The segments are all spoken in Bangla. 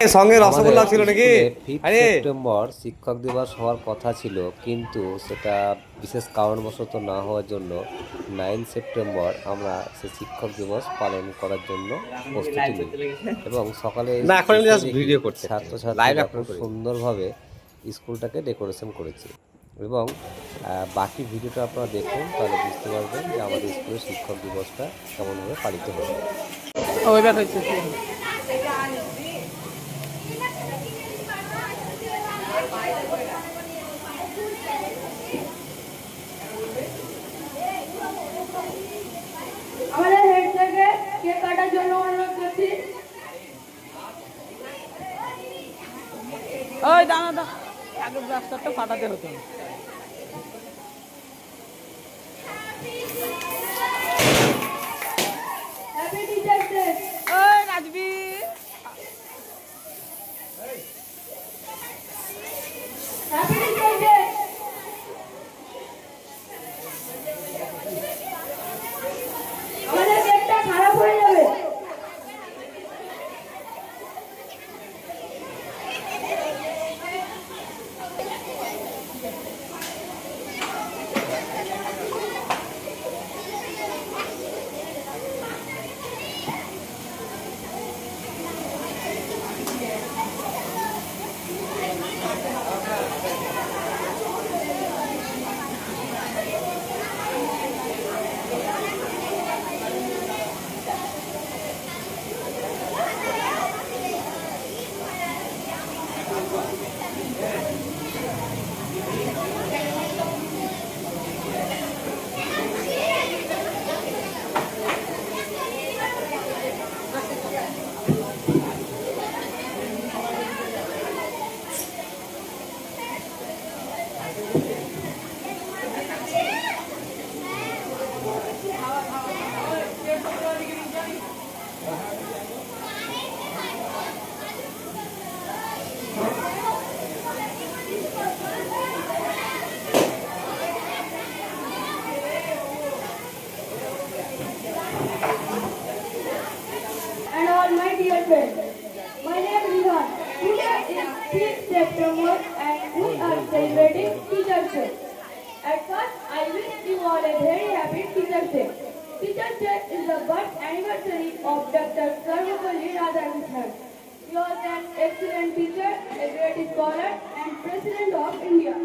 সঙ্গে রসগোল্লা ছিল নাকি? আরে। সেপ্টেম্বর শিক্ষক দিবস হওয়ার কথা ছিল কিন্তু সেটা বিশেষ কারণবশত না হওয়ার জন্য নাইন সেপ্টেম্বর আমরা সে শিক্ষক দিবস পালন করার জন্য প্রস্তুতি নিই। এবং সকালে করছি। ছাত্রছাত্রীরা খুব সুন্দরভাবে স্কুলটাকে ডেকোরেশন করেছে। এবং বাকি ভিডিওটা আপনারা দেখুন তাহলে বুঝতে পারবেন যে আমাদের স্কুলের শিক্ষক দিবসটা কেমনভাবে পালিত হবে ওইবার হয়েছে কেক কাটার জন্য ওই দাঁড়া দাঁড়া। আগের রাস্তাটা ফাটাতে হতো। Happy excellent teacher, a great scholar and President of India.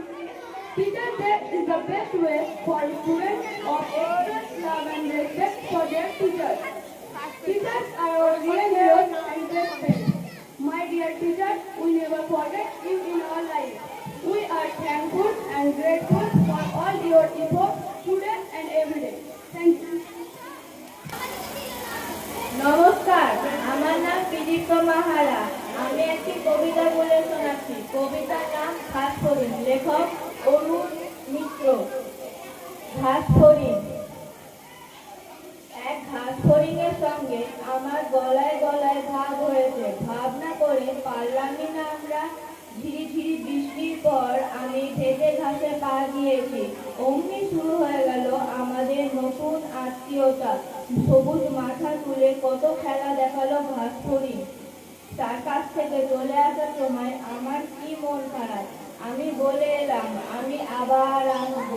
Teacher's Day is the best way for students of express love and respect for their teachers. Teachers are our real heroes and best friends. My dear teachers, we never forget you in our lives. We are thankful and grateful for all your effort today and every day. Thank you. নমস্কার কবিতা বলে শোনাচ্ছি। কবিতার নাম ঘাস লেখক অরুণ মিত্র। ঘাস এক ঘাস হরিণের সঙ্গে আমার গলায় গলায় ভাব হয়েছে। ভাবনা করে পারলামই না আমরা। ঝিরি ঝিরি বৃষ্টির পর আমি ভেজে ঘাসে পা দিয়েছি। অমনি শুরু হয়ে গেল আমাদের নতুন আত্মীয়তা। সবুজ মাথা তুলে কত খেলা দেখাল ঘাস হরিণ তার কাছ থেকে চলে আসার সময় আমার কি মন খারাপ? আমি বলে এলাম, আমি আবার আসব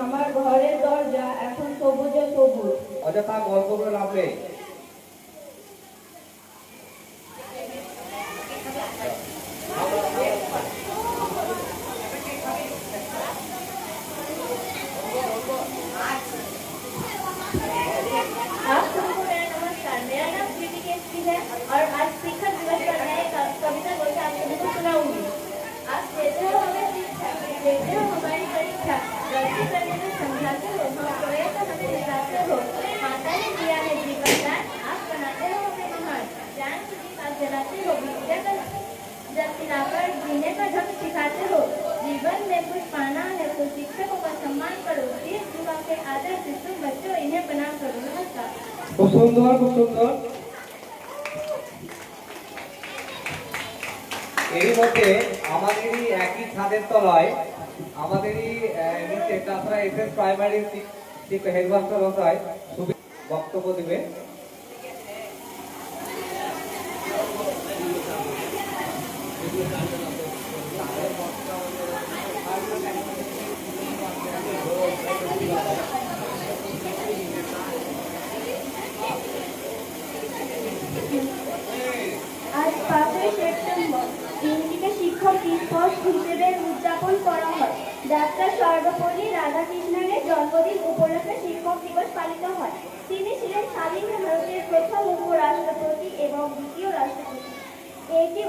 আমার ঘরের দরজা এখন সবুজে সবুজ। অযথা গল্প করে লাভ নেই। খুব সুন্দর খুব মধ্যে আমাদেরই একই ছাদের তলায়, আমাদেরই নিচে তাছাড়া এস এস প্রাইমারি হেডমাস্টার মশাই বক্তব্য দিবে।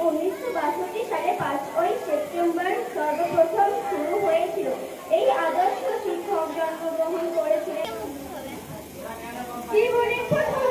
উনিশশো বাষট্টি সালে পাঁচই সেপ্টেম্বর সর্বপ্রথম শুরু হয়েছিল। এই আদর্শ শিক্ষক জন্মগ্রহণ করেছিলেন। জীবনের প্রথম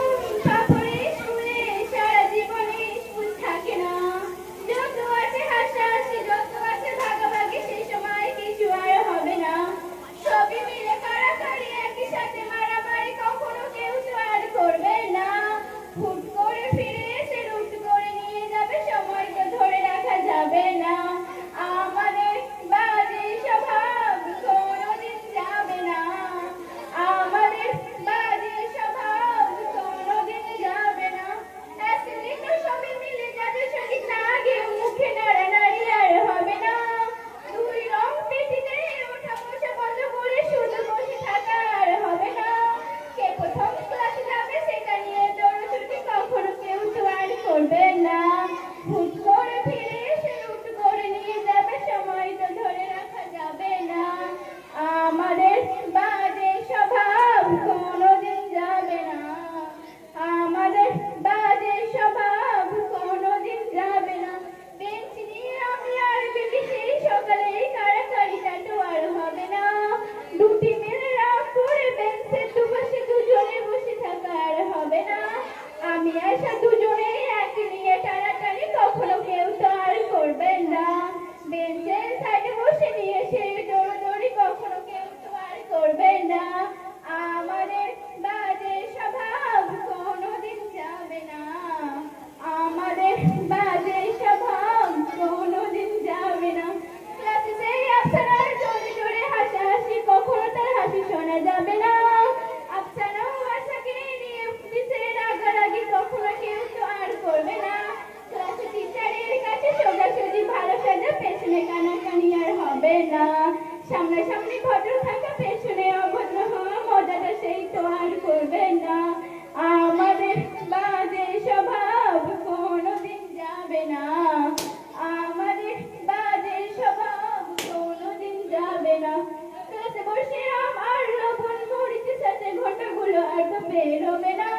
বেরোবে না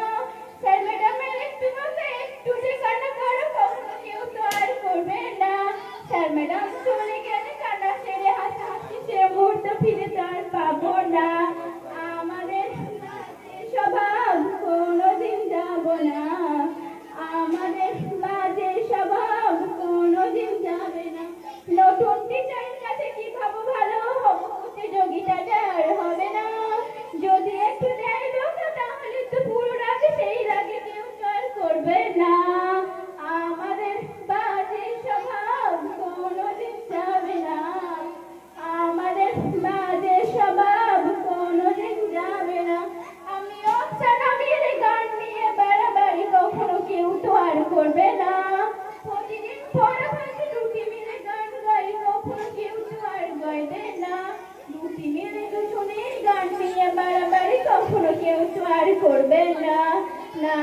স্যার ম্যাডামের একটু মতো একটু যে কান্না তো আর করবে না। স্যার ম্যাডাম করবে না। প্রতিদিন পড়া দুটি মিলে গান গাই তখন কেউ জোয়ার গাইবে না। দুটি মিলে দুজনের গান নিয়ে বাড়াবাড়ি, কখনো কেউ জোয়ার করবে না। না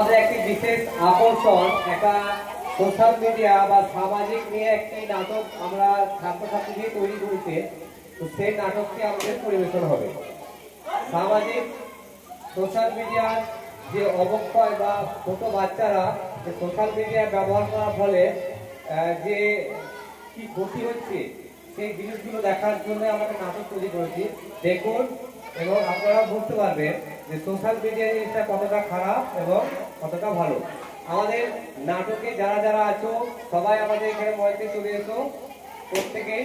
আমাদের একটি বিশেষ আকর্ষণ, একটা সোশ্যাল মিডিয়া বা সামাজিক নিয়ে একটি নাটক আমরা ছাত্রছাত্রী দিয়ে তৈরি করেছে, তো সেই নাটকটি আমাদের পরিবেশন হবে। সামাজিক সোশ্যাল মিডিয়ার যে অবক্ষয় বা ছোট বাচ্চারা যে সোশ্যাল মিডিয়া ব্যবহার করার ফলে যে কি ক্ষতি হচ্ছে, সেই জিনিসগুলো দেখার জন্য আমরা নাটক তৈরি করেছি। দেখুন এবং আপনারা বুঝতে পারবেন যে সোশ্যাল মিডিয়া জিনিসটা কতটা খারাপ এবং কতটা ভালো। আমাদের নাটকে যারা যারা আছো, সবাই আমাদের এখানে মঞ্চে চলে এসো। প্রত্যেকেই।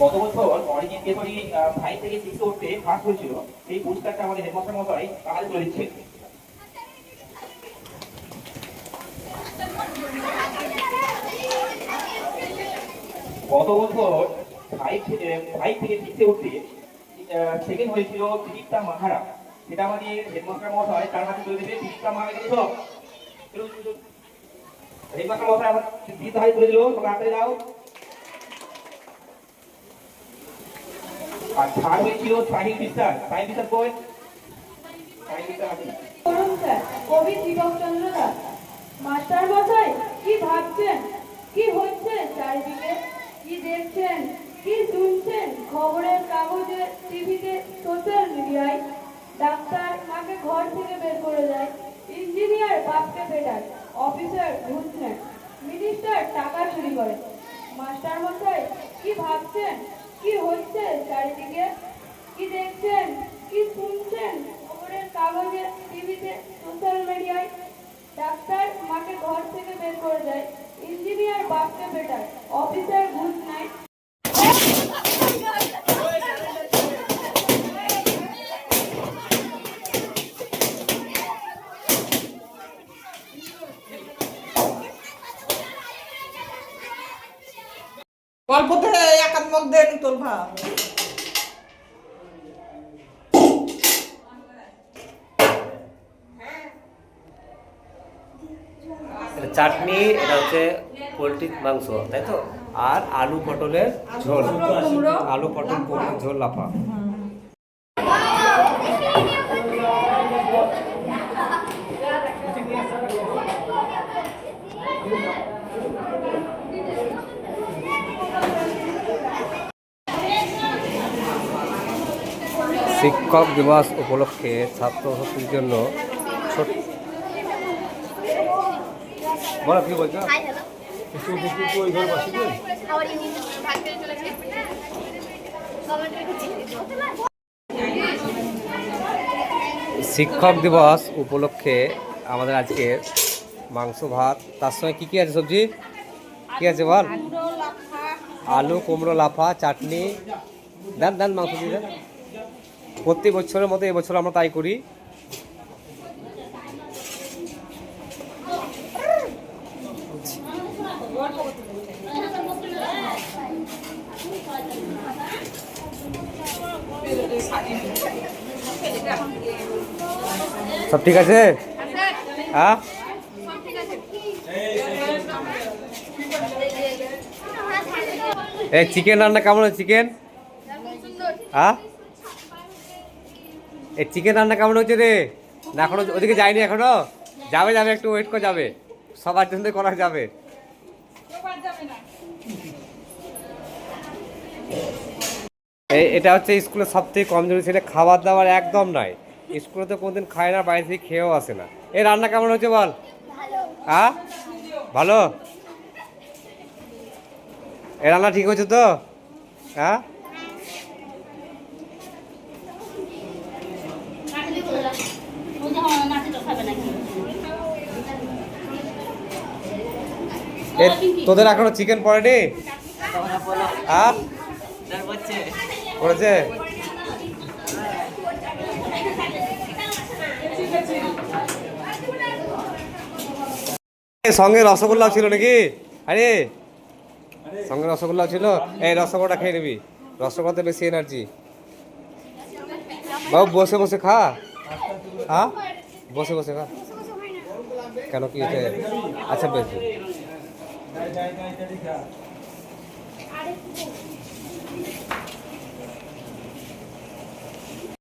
গত বছর অরিজিৎ কেশরী ফাইভ থেকে সিক্স উঠতে ফার্স্ট হয়েছিল। সেই পুরস্কারটা আমাদের হেডমাস্টার মশাই কাজ করে গত বছর ফাইভ থেকে সিক্সে উঠতে সেকেন্ড হয়েছিল তৃপ্তা মাহারা। সেটা আমাদের হেডমাস্টার মশাই তার হাতে তুলে দেবে তৃপ্তা মাহারা কিন্তু মশাই আমার হাতে তুলে দিল হাতে দাও। আর থার্ড হয়েছিল সাহিল বিশ্বাস। সাহিল বিশ্বাস কবি? মাস্টার মশাই কি ভাবছেন? কি হচ্ছে চারিদিকে? কি দেখছেন, কি শুনছেন? খবরের কাগজে, টিভিতে সোশ্যাল মিডিয়ায় ডাক্তার মাকে ঘর থেকে বের করে দেয়। ইঞ্জিনিয়ার বাপকে পেটায়। অফিসার ঘুষ নেয়। মিনিস্টার টাকা চুরি করে। মাস্টার মশাই কি ভাবছেন? কি হচ্ছে চারিদিকে? কি দেখছেন? কি শুনছেন? খবরের কাগজে, টিভিতে সোশ্যাল মিডিয়ায় ডাক্তার মাকে ঘর থেকে বের করে দেয়। ইঞ্জিনিয়ার বাপকে বেটায় অফিসার ঘুষ নেয় গল্পতে একাত্মক দেন তোর ভাব চাটনি, এটা হচ্ছে পোলট্রির মাংস, তাই তো? আর আলু পটলের ঝোল। আলু পটল কুমড়োর ঝোল লাফা। শিক্ষক দিবস উপলক্ষে ছাত্র ছাত্রছাত্রীর জন্য ছোট বলো কি বলছো শিক্ষক দিবস উপলক্ষে আমাদের আজকে মাংস ভাত তার সঙ্গে কী কী আছে সবজি? কী আছে বল? আলু কুমড়ো লাফা চাটনি। দেন দেন মাংস দিয়ে দেন। প্রতি বছরের মতো এবছর আমরা তাই করি। সব ঠিক আছে? হ্যাঁ? এই চিকেন রান্না কেমন হচ্ছে চিকেন হ্যাঁ? এই চিকেন রান্না কেমন হচ্ছে রে? না, এখনও ওদিকে যায়নি এখনও? যাবে যাবে, একটু ওয়েট করে যাবে। সবার জন্য করা যাবে। এটা হচ্ছে স্কুলের সব থেকে কমজোরি ছেলে খাবার দাবার একদম নাই স্কুলে তো কোনদিন খায় না বাইরে থেকে খেয়েও আসে না। এই রান্না কেমন হচ্ছে বল? হ্যাঁ? ভালো? এ রান্না ঠিক হচ্ছে তো? হ্যাঁ? এ তোদের এখনও চিকেন পড়েনি? হ্যাঁ? পড়েছে? সঙ্গে রসগোল্লা ছিল নাকি? আরে, সঙ্গে রসগোল্লা ছিল? এই রসগোল্লাটা খেয়ে নিবি। রসগোল্লাতে বেশি এনার্জি বাবু, বসে বসে খা। হ্যাঁ? বসে বসে খা। কেন কি আচ্ছা বেশ।